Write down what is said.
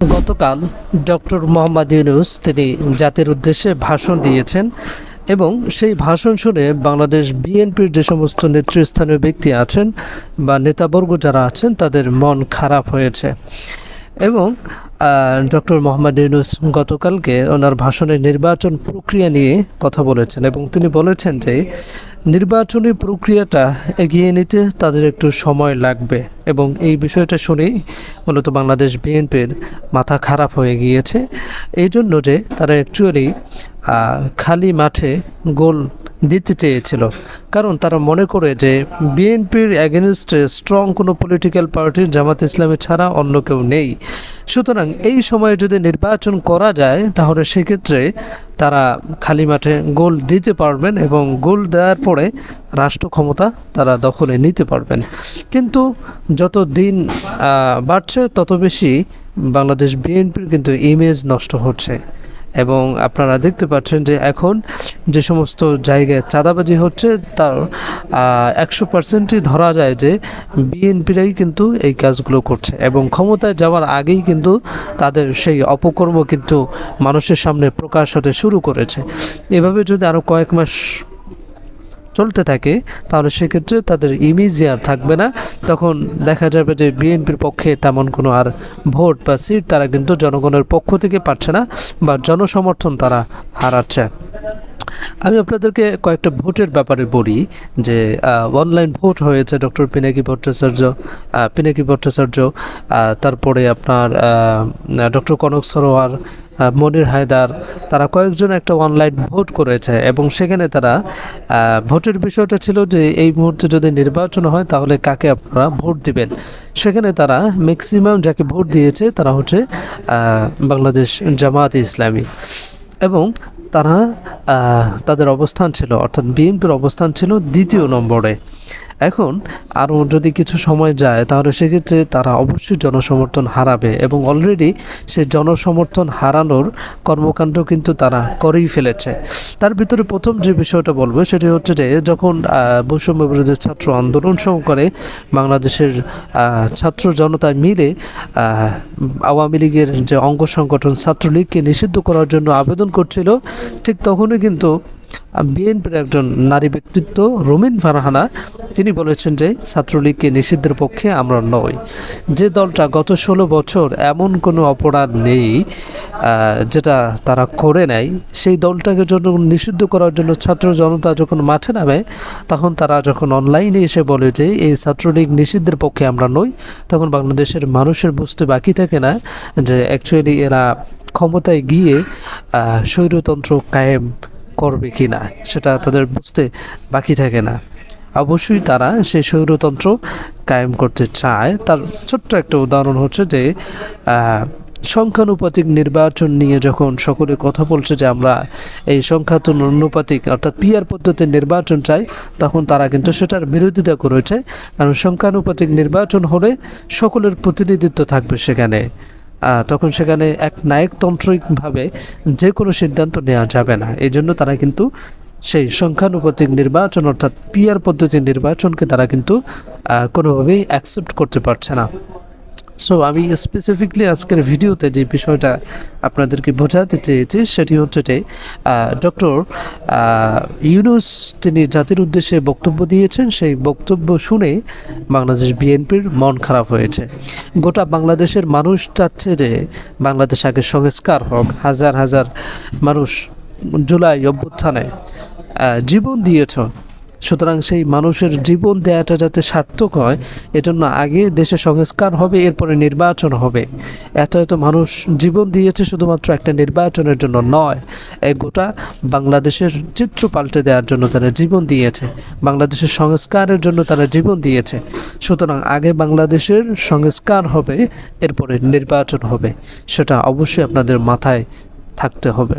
গতকাল ডক্টর মোহাম্মদ ইউনুস তিনি জাতির উদ্দেশ্যে ভাষণ দিয়েছেন এবং সেই ভাষণ শুনে বাংলাদেশ বিএনপির যে সমস্ত নেতৃস্থানীয় ব্যক্তি আছেন বা নেতাবর্গ যারা আছেন, তাদের মন খারাপ হয়েছে। এবং ডক্টর মোহাম্মদ ইউনুস গতকালকে ওনার ভাষণে নির্বাচন প্রক্রিয়া নিয়ে কথা বলেছেন এবং তিনি বলেছেন যে, নির্বাচনী প্রক্রিয়াটা এগিয়ে নিতে তাদের একটু সময় লাগবে এবং এই বিষয়টা শুনেই মূলত বাংলাদেশ বিএনপির মাথা খারাপ হয়ে গিয়েছে। এই জন্য যে তারা অ্যাকচুয়ালি খালি মাঠে গোল দিতে চেয়েছিল। কারণ তারা মনে করে যে, বিএনপির অ্যাগেনস্টে স্ট্রং কোনো পলিটিক্যাল পার্টি জামাত ইসলামী ছাড়া অন্য কেউ নেই। সুতরাং এই সময়ে যদি নির্বাচন করা যায়, তাহলে সেক্ষেত্রে তারা খালি মাঠে গোল দিতে পারবেন এবং গোল দেওয়ার পরে রাষ্ট্র ক্ষমতা তারা দখলে নিতে পারবেন। কিন্তু যত দিন বাড়ছে, তত বেশি বাংলাদেশ বিএনপির কিন্তু ইমেজ নষ্ট হচ্ছে। এবং আপনারা দেখতে পাচ্ছেন যে এখন যে সমস্ত জায়গায় চাঁদাবাজি হচ্ছে, তার একশো পার্সেন্টই ধরা যায় যে বিএনপিরাই কিন্তু এই কাজগুলো করছে এবং ক্ষমতায় যাওয়ার আগেই কিন্তু তাদের সেই অপকর্ম কিন্তু মানুষের সামনে প্রকাশ হতে শুরু করেছে। এভাবে যদি আরও কয়েক মাস চলতে থাকে, তাহলে সেক্ষেত্রে তাদের ইমেজ আর থাকবে না, তখন দেখা যাবে যে বিএনপির পক্ষে তেমন কোনো আর ভোট বা সিট তারা কিন্তু জনগণের পক্ষ থেকে পাচ্ছে না বা জনসমর্থন তারা হারাচ্ছে। আমি আপনাদেরকে কয়েকটা ভোটের ব্যাপারে বলি যে অনলাইন ভোট হয়েছে ডক্টর পিনাকি ভট্টাচার্য পিনাকি ভট্টাচার্য তারপরে আপনার ডক্টর কনক সরোয়ার মনির হায়দার তারা কয়েকজন একটা অনলাইন ভোট করেছে এবং সেখানে তারা ভোটের বিষয়টা ছিল যে, এই মুহূর্তে যদি নির্বাচন হয় তাহলে কাকে আপনারা ভোট দিবেন? সেখানে তারা ম্যাক্সিমাম যাকে ভোট দিয়েছে তারা হচ্ছে বাংলাদেশ জামাত ইসলামী। এবং তারা তাদের অবস্থান ছিল অর্থাৎ বিএনপির অবস্থান ছিল দ্বিতীয় নম্বরে। এখন আরও যদি কিছু সময় যায়, তাহলে সেক্ষেত্রে তারা অবশ্যই জনসমর্থন হারাবে এবং অলরেডি সে জনসমর্থন হারানোর কর্মকাণ্ড কিন্তু তারা করেই ফেলেছে। তার ভিতরে প্রথম যে বিষয়টা বলব, সেটি হচ্ছে যে যখন বৈষম্য বিরোধী ছাত্র আন্দোলন করে, বাংলাদেশের ছাত্র জনতা মিলে আওয়ামী লীগের যে অঙ্গ সংগঠন ছাত্রলীগকে নিষিদ্ধ করার জন্য আবেদন করছিল, ঠিক তখনই কিন্তু বিএনপির একজন নারী ব্যক্তিত্ব রুমিন ফারহানা, তিনি বলেছেন যে ছাত্রলীগকে নিষিদ্ধের পক্ষে আমরা নই। যে দলটা গত ষোলো বছর এমন কোনো অপরাধ নেই যেটা তারা করে নাই, সেই দলটাকে জন্য নিষিদ্ধ করার জন্য ছাত্র জনতা যখন মাঠে নামে, তখন তারা যখন অনলাইনে এসে বলে যে এই ছাত্রলীগ নিষিদ্ধের পক্ষে আমরা নই, তখন বাংলাদেশের মানুষের বুঝতে বাকি থাকে না যে অ্যাকচুয়ালি এরা ক্ষমতায় গিয়ে স্বৈরতন্ত্র কায়েম করবে কি না, সেটা তাদের বুঝতে বাকি থাকে না। অবশ্যই তারা সেই স্বৈরতন্ত্র কায়েম করতে চায়। তার ছোট্ট একটা উদাহরণ হচ্ছে যে সংখ্যানুপাতিক নির্বাচন নিয়ে যখন সকলে কথা বলছে যে আমরা এই সংখ্যানুপাতিক অর্থাৎ পিয়ার পদ্ধতির নির্বাচন চাই, তখন তারা কিন্তু সেটার বিরোধিতা করেছে। কারণ সংখ্যানুপাতিক নির্বাচন হলে সকলের প্রতিনিধিত্ব থাকবে সেখানে। তখন সেখানে এক নায়কতান্ত্রিকভাবে যে কোনো সিদ্ধান্ত নেওয়া যাবে না। এই জন্য তারা কিন্তু সেই সংখ্যানুপাতিক নির্বাচন অর্থাৎ পিয়ার পদ্ধতির নির্বাচনকে তারা কিন্তু কোনোভাবেই অ্যাকসেপ্ট করতে পারছে না। সো আমি স্পেসিফিকলি আজকের ভিডিওতে যে বিষয়টা আপনাদেরকে বোঝাতে চেয়েছি, সেটি হচ্ছে যে ডক্টর ইউনুস তিনি জাতির উদ্দেশ্যে বক্তব্য দিয়েছেন, সেই বক্তব্য শুনে বাংলাদেশ বিএনপির মন খারাপ হয়েছে। গোটা বাংলাদেশের মানুষ চাচ্ছে যে, বাংলাদেশ আগে সংস্কার হোক। হাজার হাজার মানুষ জুলাই অভ্যুত্থানে জীবন দিয়েছ। সুতরাং সেই মানুষের জীবন দেয়াটা যাতে সার্থক হয়, এজন্য আগে দেশে সংস্কার হবে, এরপরে নির্বাচন হবে। এত এত মানুষ জীবন দিয়েছে শুধুমাত্র একটা নির্বাচনের জন্য নয় এই গোটা বাংলাদেশের চিত্র পাল্টে দেওয়ার জন্য তারা জীবন দিয়েছে। বাংলাদেশের সংস্কারের জন্য তারা জীবন দিয়েছে। সুতরাং আগে বাংলাদেশের সংস্কার হবে, এরপরে নির্বাচন হবে, সেটা অবশ্যই আপনাদের মাথায় থাকতে হবে।